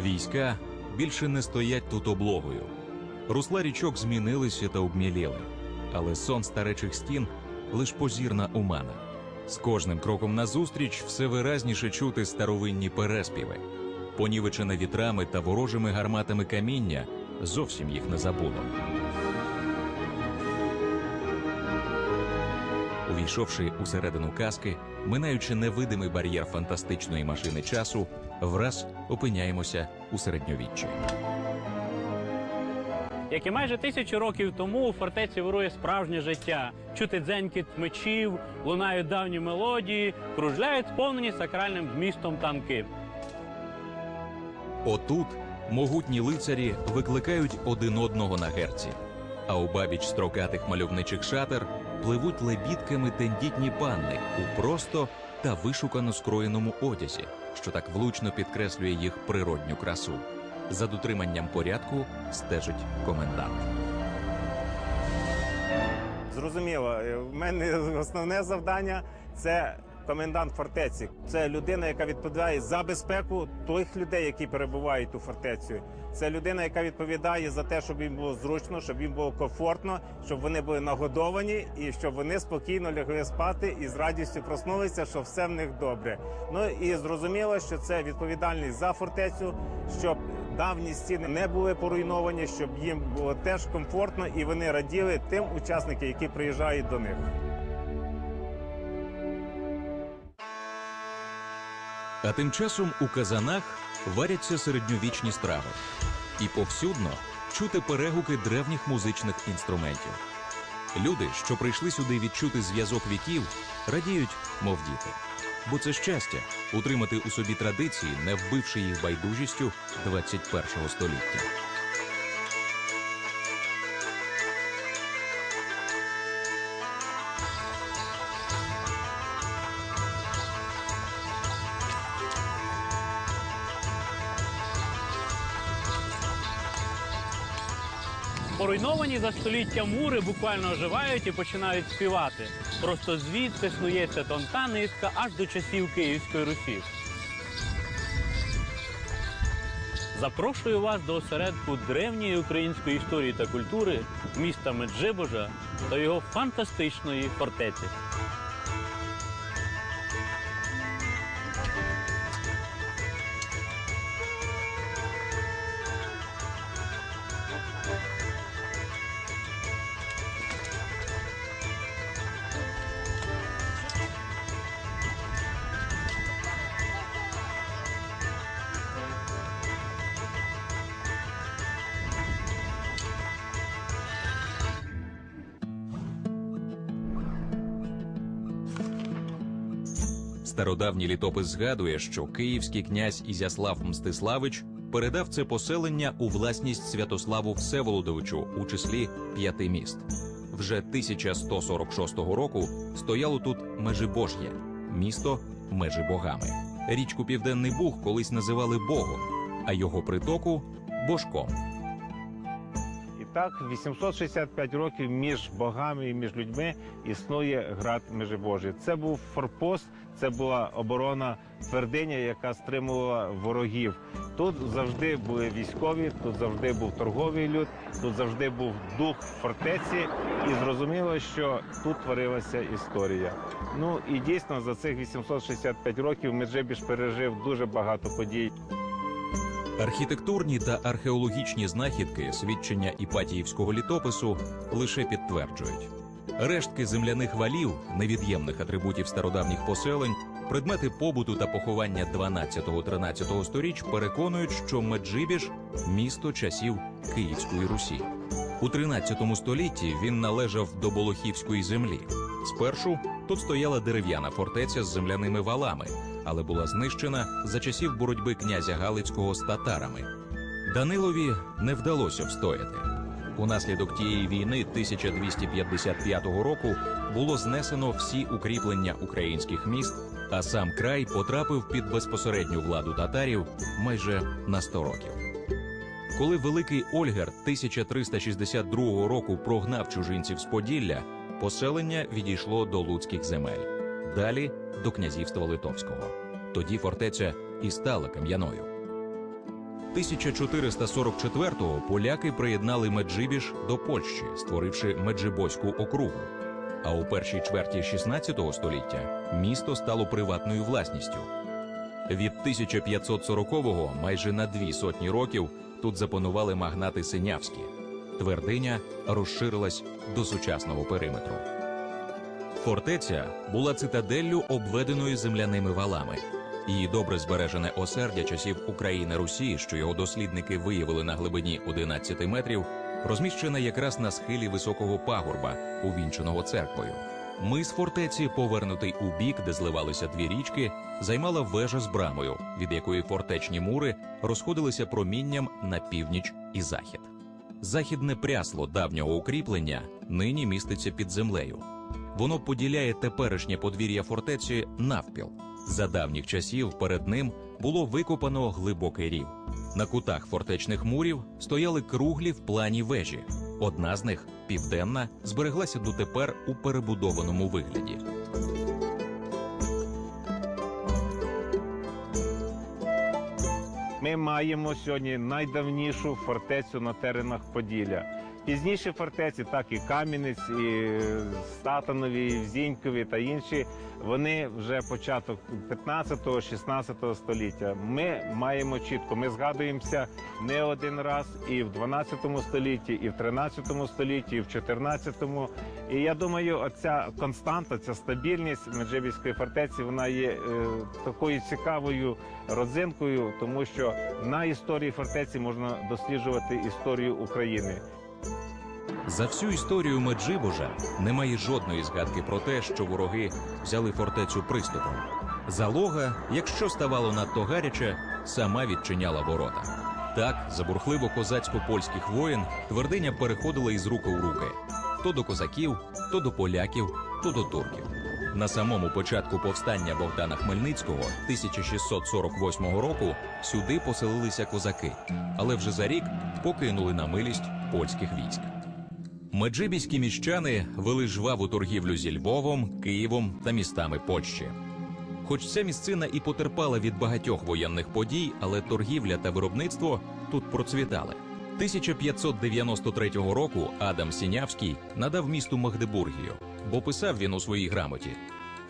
Війська більше не стоять тут облогою. Русла річок змінилися та обміліли, але сон старечих стін лиш позірна умана. З кожним кроком назустріч все виразніше чути старовинні переспіви. Понівечене вітрами та ворожими гарматами каміння зовсім їх не забуло. Увійшовши усередину казки, минаючи невидимий бар'єр фантастичної машини часу, враз опиняємося у середньовіччі. Як і майже тисячу років тому у фортеці вирує справжнє життя. Чути дзенькіт мечів, лунають давні мелодії, кружляють сповнені сакральним змістом танки. Отут могутні лицарі викликають один одного на герці, а у бабіч строкатих мальовничих шатер пливуть лебідками тендітні панни у просто та вишукано скроєному одязі, що так влучно підкреслює їх природню красу. За дотриманням порядку стежить комендант. Зрозуміло, е, в мене основне завдання це комендант фортеці. Це людина, яка відповідає за безпеку тих людей, які перебувають у фортецю. Це людина, яка відповідає за те, щоб їм було зручно, щоб їм було комфортно, щоб вони були нагодовані і щоб вони спокійно лягли спати і з радістю проснулися, що все в них добре. Ну і зрозуміло, що це відповідальність за фортецю, щоб давні стіни не були поруйновані, щоб їм було теж комфортно і вони раділи тим учасникам, які приїжджають до них. А тим часом у казанах варяться середньовічні страви, і повсюдно чути перегуки древніх музичних інструментів. Люди, що прийшли сюди відчути зв'язок віків, радіють, мов діти. Бо це щастя утримати у собі традиції, не вбивши їх байдужістю 21 століття. Поруйновані за століття мури буквально оживають і починають співати. Просто звідси снується тонка низка аж до часів Київської Русі. Запрошую вас до осередку древньої української історії та культури міста Меджибожа та його фантастичної фортеці. Стародавній літопис згадує, що київський князь Ізяслав Мстиславич передав це поселення у власність Святославу Всеволодовичу у числі п'яти міст. Вже 1146 року стояло тут Межибож'є, місто межі богами. Річку Південний Буг колись називали Богом, а його притоку Божком. Так, 865 років між богами і між людьми існує град Межибожий. Це був форпост, це була оборона твердиня, яка стримувала ворогів. Тут завжди були військові, тут завжди був торговий люд, тут завжди був дух фортеці, і зрозуміло, що тут творилася історія. Ну і дійсно за цих 865 років Меджибіж пережив дуже багато подій. Архітектурні та археологічні знахідки свідчення Іпатіївського літопису лише підтверджують. Рештки земляних валів, невід'ємних атрибутів стародавніх поселень, предмети побуту та поховання 12-13 сторіч переконують, що Меджибіж місто часів Київської Русі. У 13 столітті він належав до Болохівської землі. Спершу тут стояла дерев'яна фортеця з земляними валами, але була знищена за часів боротьби князя Галицького з татарами. Данилові не вдалося встояти. Унаслідок тієї війни 1255 року було знесено всі укріплення українських міст, а сам край потрапив під безпосередню владу татарів майже на 100 років. Коли великий Ольгер 1362 року прогнав чужинців з Поділля, поселення відійшло до луцьких земель, далі до князівства Литовського. Тоді фортеця і стала кам'яною. 1444-го поляки приєднали Меджибіж до Польщі, створивши Меджибоську округу. А у першій чверті 16 століття місто стало приватною власністю. Від 1540-го майже на дві сотні років тут запанували магнати Синявські. Твердиня розширилась до сучасного периметру. Фортеця була цитаделлю, обведеною земляними валами. Її добре збережене осердя часів України Русі, що його дослідники виявили на глибині 11 метрів, розміщене якраз на схилі високого пагорба, увінченого церквою. Мис фортеці, повернутий у бік, де зливалися дві річки, займала вежа з брамою, від якої фортечні мури розходилися промінням на північ і захід. Західне прясло давнього укріплення нині міститься під землею. Воно поділяє теперішнє подвір'я фортеці навпіл. За давніх часів перед ним було викопано глибокий рів. На кутах фортечних мурів стояли круглі в плані вежі. Одна з них, південна, збереглася дотепер у перебудованому вигляді. Ми маємо сьогодні найдавнішу фортецю на теренах Поділля. Пізніші фортеці, так і Кам'янець, і Статанові, і Взінькові та інші, вони вже початок 15-16 століття. Ми маємо чітко, ми згадуємося не один раз і в 12 столітті, і в 13 столітті, і в 14. І я думаю, оця константа, ця стабільність Меджибіської фортеці, вона є е, такою цікавою родзинкою, тому що на історії фортеці можна досліджувати історію України. За всю історію Меджибожа немає жодної згадки про те, що вороги взяли фортецю приступом. Залога, якщо ставало надто гаряче, сама відчиняла ворота. Так, за бурхливо козацько-польських воїн твердиня переходила із руки у руки то до козаків, то до поляків, то до турків. На самому початку повстання Богдана Хмельницького 1648 року сюди поселилися козаки, але вже за рік покинули на милість польських військ. Меджибіські міщани вели жваву торгівлю зі Львовом, Києвом та містами Польщі. Хоч ця місцина і потерпала від багатьох воєнних подій, але торгівля та виробництво тут процвітали. 1593 року Адам Сінявський надав місту Магдебургію, бо писав він у своїй грамоті: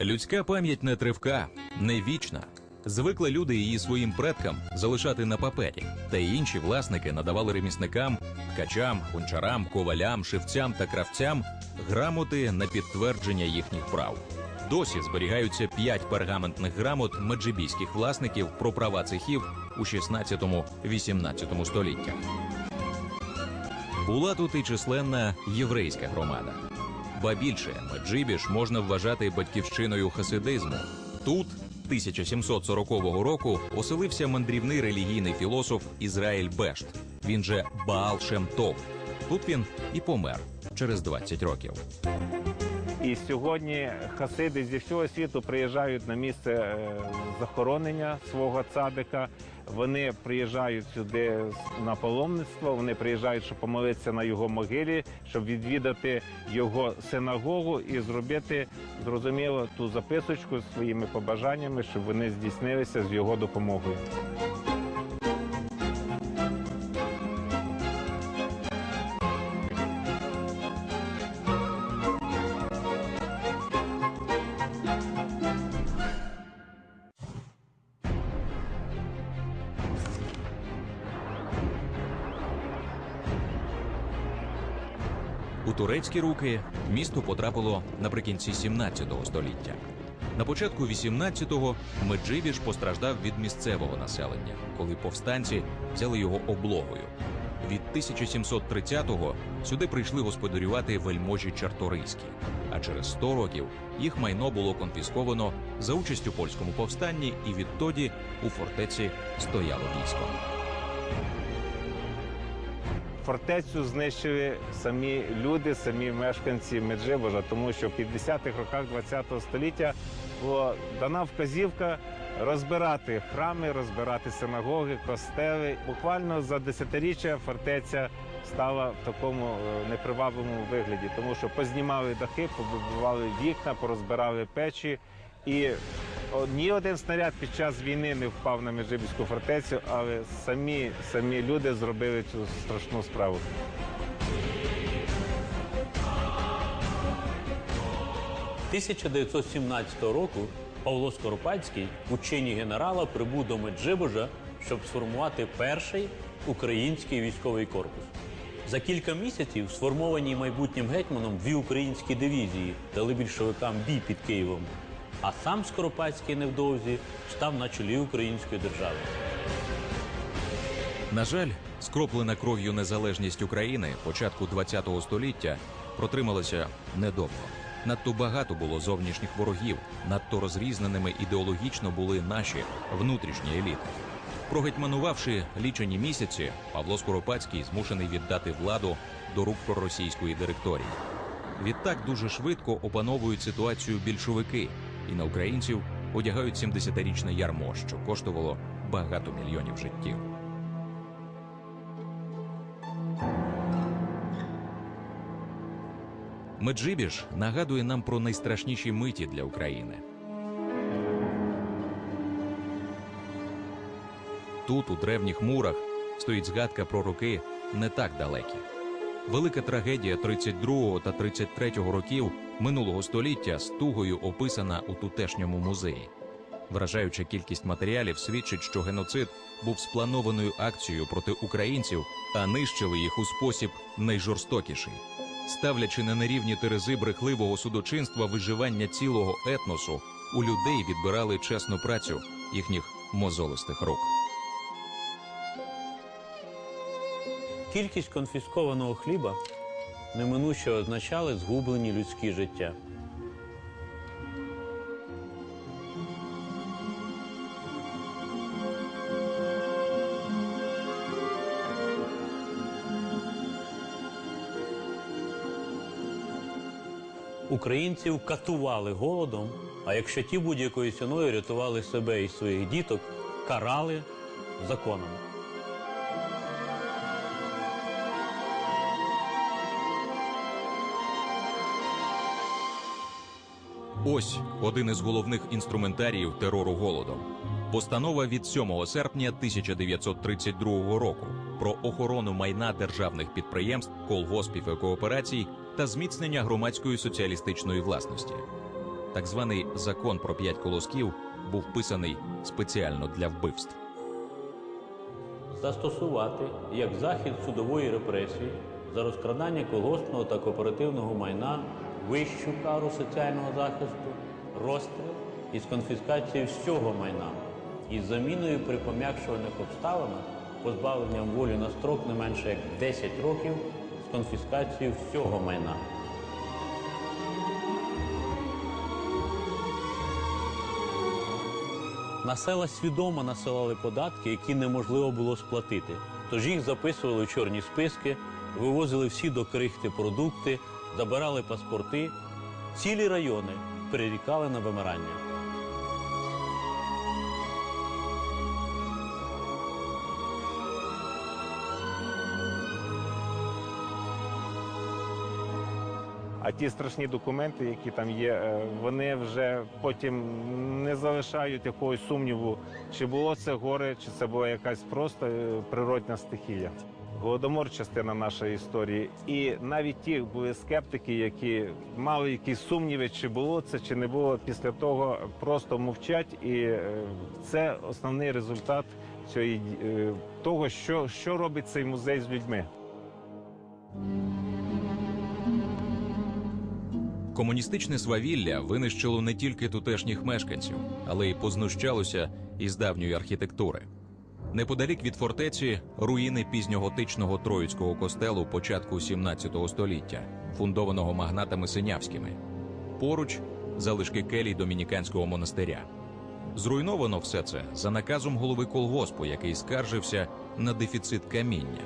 людська пам'ять не тривка, не вічна. Звикли люди її своїм предкам залишати на папері, та й інші власники надавали ремісникам, ткачам, гончарам, ковалям, шивцям та кравцям грамоти на підтвердження їхніх прав. Досі зберігаються п'ять пергаментних грамот меджибійських власників про права цехів у 16-18 століттях. Була тут і численна єврейська громада. Ба більше Меджибіж можна вважати батьківщиною хасидизму. Тут 1740 року оселився мандрівний релігійний філософ Ізраїль Бешт. Він же Баал Шемтов. Тут він і помер через 20 років. І сьогодні хасиди зі всього світу приїжджають на місце е, захоронення свого цадика. Вони приїжджають сюди на паломництво. Вони приїжджають, щоб помолитися на його могилі, щоб відвідати його синагогу і зробити зрозуміло ту записочку з своїми побажаннями, щоб вони здійснилися з його допомогою. Турецькі руки місто потрапило наприкінці 17 століття. На початку 18-го Меджибіж постраждав від місцевого населення, коли повстанці взяли його облогою. Від 1730-го сюди прийшли господарювати вельможі Чарторийські, а через 100 років їх майно було конфісковано за участю у польському повстанні, і відтоді у фортеці стояло військо. Фортецю знищили самі люди, самі мешканці Меджибожа, тому що в 50-х роках ХХ століття була дана вказівка розбирати храми, розбирати синагоги, костели. Буквально за десятиріччя фортеця стала в такому е, непривабливому вигляді, тому що познімали дахи, побудували вікна, порозбирали печі і Ні один снаряд під час війни не впав на Межибіську фортецю, але самі, самі люди зробили цю страшну справу. 1917 року Павло Скоропадський у чині генерала прибув до Меджибожа, щоб сформувати перший український військовий корпус. За кілька місяців сформовані майбутнім гетьманом дві українські дивізії дали більшовикам бій під Києвом. А сам Скоропадський невдовзі став на чолі української держави. На жаль, скроплена кров'ю незалежність України початку ХХ століття протрималася недовго. Надто багато було зовнішніх ворогів, надто розрізненими ідеологічно були наші внутрішні еліти. Прогетьманувавши лічені місяці, Павло Скоропадський змушений віддати владу до рук проросійської директорії. Відтак дуже швидко опановують ситуацію більшовики, і на українців одягають 70-річне ярмо, що коштувало багато мільйонів життів. Меджибіж нагадує нам про найстрашніші миті для України. Тут, у древніх мурах, стоїть згадка про роки не так далекі. Велика трагедія 32 та 33 років минулого століття з тугою описана у тутешньому музеї. Вражаюча кількість матеріалів свідчить, що геноцид був спланованою акцією проти українців, а нищили їх у спосіб найжорстокіший ставлячи на нерівні терези брехливого судочинства виживання цілого етносу, у людей відбирали чесну працю їхніх мозолистих рук. Кількість конфіскованого хліба неминуче означали згублені людські життя. Українців катували голодом, а якщо ті будь-якою ціною рятували себе і своїх діток, карали законом. Ось один із головних інструментаріїв терору голодом. Постанова від 7 серпня 1932 року про охорону майна державних підприємств, колгоспів і кооперацій та зміцнення громадської соціалістичної власності. Так званий закон про п'ять колосків був писаний спеціально для вбивств. застосувати як захід судової репресії за розкрадання колгоспного та кооперативного майна, вищу кару соціального захисту, розстріл із конфіскацією всього майна із заміною при пом'якшувальних обставинах позбавленням волі на строк не менше як 10 років з конфіскацією всього майна. На села свідомо насилали податки, які неможливо було сплатити. Тож їх записували в чорні списки, вивозили всі до крихти продукти, забирали паспорти. Цілі райони прирікали на вимирання. А ті страшні документи, які там є, е, вони вже потім не залишають якогось сумніву, чи було це горе, чи це була якась просто е, природня стихія. Голодомор частина нашої історії, і навіть ті були скептики, які мали якісь сумніви, чи було це, чи не було. Після того просто мовчать, і е, це основний результат цієї е, того, що, що робить цей музей з людьми. Комуністичне свавілля винищило не тільки тутешніх мешканців, але й познущалося із давньої архітектури. Неподалік від фортеці руїни пізньоготичного троїцького костелу початку 17 століття, фундованого магнатами синявськими. Поруч залишки келій домініканського монастиря. Зруйновано все це за наказом голови колгоспу, який скаржився на дефіцит каміння.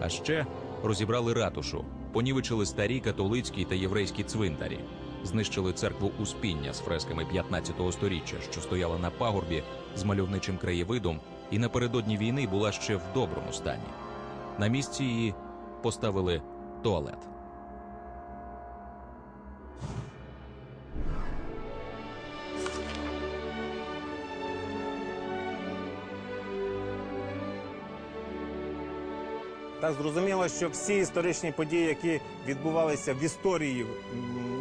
А ще розібрали ратушу, понівечили старі католицькі та єврейські цвинтарі, знищили церкву Успіння з фресками 15 століття, що стояла на пагорбі з мальовничим краєвидом, і напередодні війни була ще в доброму стані. На місці її поставили туалет. Так зрозуміло, що всі історичні події, які відбувалися в історії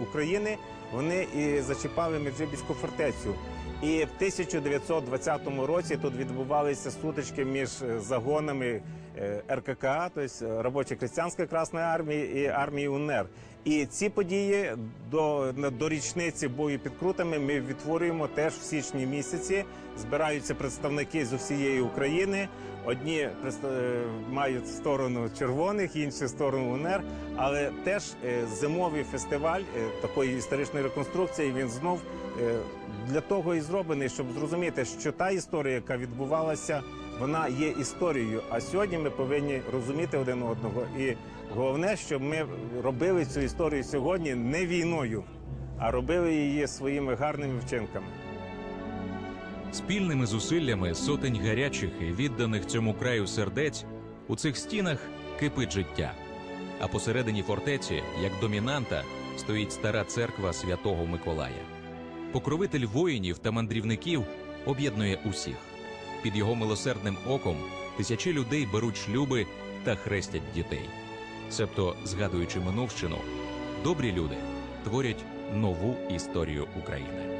України, вони і зачіпали Меджибіську фортецю. І в 1920 році тут відбувалися сутички між е, загонами е, РКК, тобто робочо крестьянської Красної армії і армії УНР. І ці події до, до річниці бою під крутами ми відтворюємо теж в січні місяці. Збираються представники з усієї України. Одні е, мають сторону червоних, інші сторону УНР. Але теж е, зимовий фестиваль е, такої історичної реконструкції він знов е, для того і зроблений, щоб зрозуміти, що та історія, яка відбувалася, вона є історією. А сьогодні ми повинні розуміти один одного. І головне, щоб ми робили цю історію сьогодні не війною, а робили її своїми гарними вчинками. Спільними зусиллями сотень гарячих і відданих цьому краю сердець у цих стінах кипить життя. А посередині фортеці, як домінанта, стоїть стара церква святого Миколая. Покровитель воїнів та мандрівників об'єднує усіх. Під його милосердним оком тисячі людей беруть шлюби та хрестять дітей. Себто, згадуючи минувщину, добрі люди творять нову історію України.